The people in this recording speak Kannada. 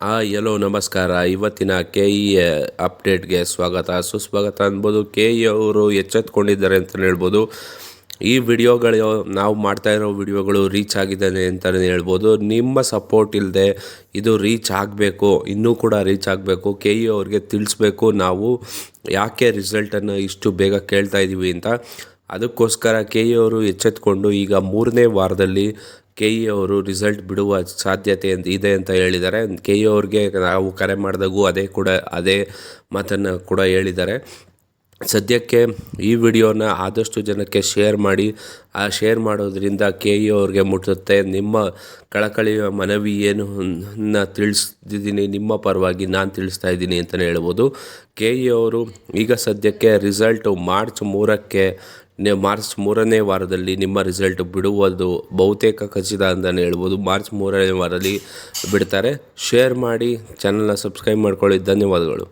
ಆ ಎಲ್ಲೋ ನಮಸ್ಕಾರ. ಇವತ್ತಿನ ಕೆ ಇ ಅಪ್ಡೇಟ್ಗೆ ಸ್ವಾಗತ. ಸುಸ್ವಾಗತ ಅನ್ಬೋದು ಕೆ ಇ ಅವರು ಎಚ್ಚೆತ್ಕೊಂಡಿದ್ದಾರೆ ಅಂತಲೇ ಹೇಳ್ಬೋದು. ಈ ವಿಡಿಯೋಗಳು, ನಾವು ಮಾಡ್ತಾ ಇರೋ ವಿಡಿಯೋಗಳು ರೀಚ್ ಆಗಿದ್ದಾನೆ ಅಂತಲೇ ಹೇಳ್ಬೋದು. ನಿಮ್ಮ ಸಪೋರ್ಟ್ ಇಲ್ಲದೆ ಇದು ರೀಚ್ ಆಗಬೇಕು, ಇನ್ನೂ ಕೂಡ ರೀಚ್ ಆಗಬೇಕು ಕೆ ಇ ಅವ್ರಿಗೆ ತಿಳಿಸ್ಬೇಕು. ನಾವು ಯಾಕೆ ರಿಸಲ್ಟನ್ನು ಇಷ್ಟು ಬೇಗ ಕೇಳ್ತಾ ಇದ್ದೀವಿ ಅಂತ. ಅದಕ್ಕೋಸ್ಕರ ಕೆ ಇ ಅವರು ಎಚ್ಚೆತ್ಕೊಂಡು ಈಗ ಮೂರನೇ ವಾರದಲ್ಲಿ ಕೆ ಇ ಅವರು ರಿಸಲ್ಟ್ ಬಿಡುವ ಸಾಧ್ಯತೆ ಇದೆ ಅಂತ ಹೇಳಿದ್ದಾರೆ. ಕೆ ಇ ಅವ್ರಿಗೆ ನಾವು ಕರೆ ಮಾಡಿದಾಗೂ ಅದೇ ಕೂಡ, ಅದೇ ಮಾತನ್ನು ಕೂಡ ಹೇಳಿದ್ದಾರೆ. ಸದ್ಯಕ್ಕೆ ಈ ವಿಡಿಯೋನ ಆದಷ್ಟು ಜನಕ್ಕೆ ಶೇರ್ ಮಾಡಿ, ಆ ಶೇರ್ ಮಾಡೋದ್ರಿಂದ ಕೆ ಇ ಅವ್ರಿಗೆ ಮುಟ್ಟುತ್ತೆ. ನಿಮ್ಮ ಕಳಕಳಿಯ ಮನವಿ ಏನು ಅನ್ನ ತಿಳಿಸ್ತಿದ್ದೀನಿ, ನಿಮ್ಮ ಪರವಾಗಿ ನಾನು ತಿಳಿಸ್ತಾ ಇದ್ದೀನಿ ಅಂತಲೇ ಹೇಳ್ಬೋದು. ಕೆ ಇ ಅವರು ಈಗ ಸದ್ಯಕ್ಕೆ ರಿಸಲ್ಟು ಮಾರ್ಚ್ ಮೂರಕ್ಕೆ ಮಾರ್ಚ್ ಮೂರನೇ ವಾರದಲ್ಲಿ ನಿಮ್ಮ ರಿಸಲ್ಟ್ ಬಿಡುವುದು ಬಹುತೇಕ ಖಚಿತ ಅಂತಲೇ ಹೇಳ್ಬೋದು. ಮಾರ್ಚ್ ಮೂರನೇ ವಾರದಲ್ಲಿ ಬಿಡ್ತಾರೆ. ಶೇರ್ ಮಾಡಿ ಚಾನಲ್ನ ಸಬ್ಸ್ಕ್ರೈಬ್ ಮಾಡ್ಕೊಳ್ಳಿ. ಧನ್ಯವಾದಗಳು.